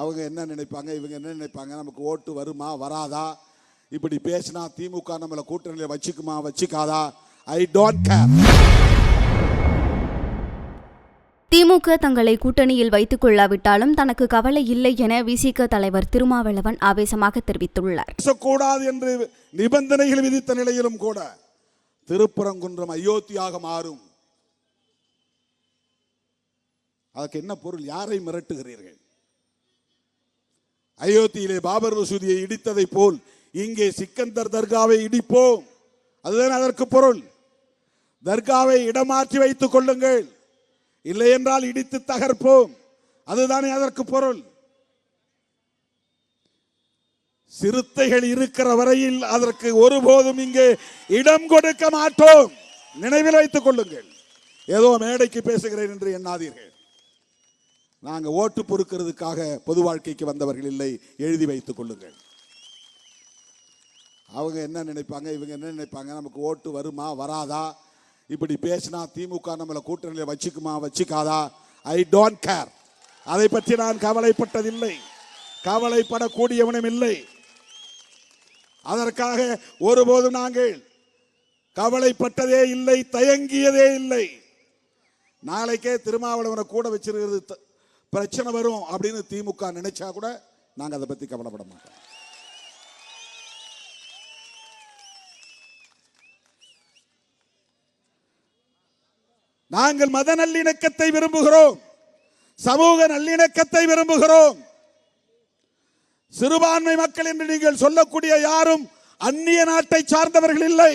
அவங்க என்ன நினைப்பாங்க இவங்க என்ன நினைப்பாங்க நமக்கு ஓட்டு வருமா வராதா? இப்படி பேசினா திமுக நம்மளை கூட்டணியில வச்சுக்குமா வச்சுக்காதா? ஐ டோன்ட் கேர் திமுக தங்களை கூட்டணியில் வைத்துக் கொள்ளாவிட்டாலும் தனக்கு கவலை இல்லை என விசிக தலைவர் திருமாவளவன் ஆவேசமாக தெரிவித்துள்ளார். பேசக்கூடாது என்று நிபந்தனைகள் விதித்த நிலையிலும் கூட திருப்பரங்குன்றம் அயோத்தியாக மாறும். அதற்கு என்ன பொருள்? யாரை மிரட்டுகிறீர்கள்? அயோத்தியிலே பாபர் மசூதியை இடித்ததை போல் இங்கே சிக்கந்தர் தர்காவை இடிப்போம். அதுதான் அதற்கு பொருள். தர்காவை இடமாற்றி வைத்துக் கொள்ளுங்கள். இல்லை என்றால் இடித்து தகர்ப்போம். அதுதானே அதற்கு பொருள். சிறுத்தைகள் இருக்கிற வரையில் அதற்கு ஒருபோதும் இங்கே இடம் கொடுக்க மாட்டோம். நினைவில் வைத்துக் கொள்ளுங்கள். ஏதோ மேடைக்கு பேசுகிறேன் என்று எண்ணாதீர்கள். நாங்கள் ஓட்டு பொறுக்கிறதுக்காக பொது வாழ்க்கைக்கு வந்தவர்கள் இல்லை. எழுதி வைத்துக் கொள்ளுங்கள். அவங்க என்ன நினைப்பாங்க? இவங்க என்ன நினைப்பாங்க? நமக்கு ஓட்டு வருமா? வராதா? இப்படி பேசினா திமுக நம்மளை கூட்டணியில் வச்சுக்குமா? வச்சுக்காதா? ஐ டோன்ட் கேர் அதை பற்றி நான் கவலைப்பட்டதில்லை. கவலைப்படக்கூடியவனும் இல்லை. அதற்காக ஒருபோதும் நாங்கள் கவலைப்பட்டதே இல்லை தயங்கியதே இல்லை. நாளைக்கே திருமாவளவனை கூட வச்சிருக்கிறது த- பிரச்சனை வரும் அப்படின்னு திமுக நினைச்சா கூட நாங்கள் அதை பற்றி கவலைப்பட மாட்டோம். நாங்கள் மத நல்லிணக்கத்தை விரும்புகிறோம். சமூக நல்லிணக்கத்தை விரும்புகிறோம். சிறுபான்மை மக்கள் என்று நீங்கள் சொல்லக்கூடிய யாரும் அந்நிய நாட்டை சார்ந்தவர்கள் இல்லை.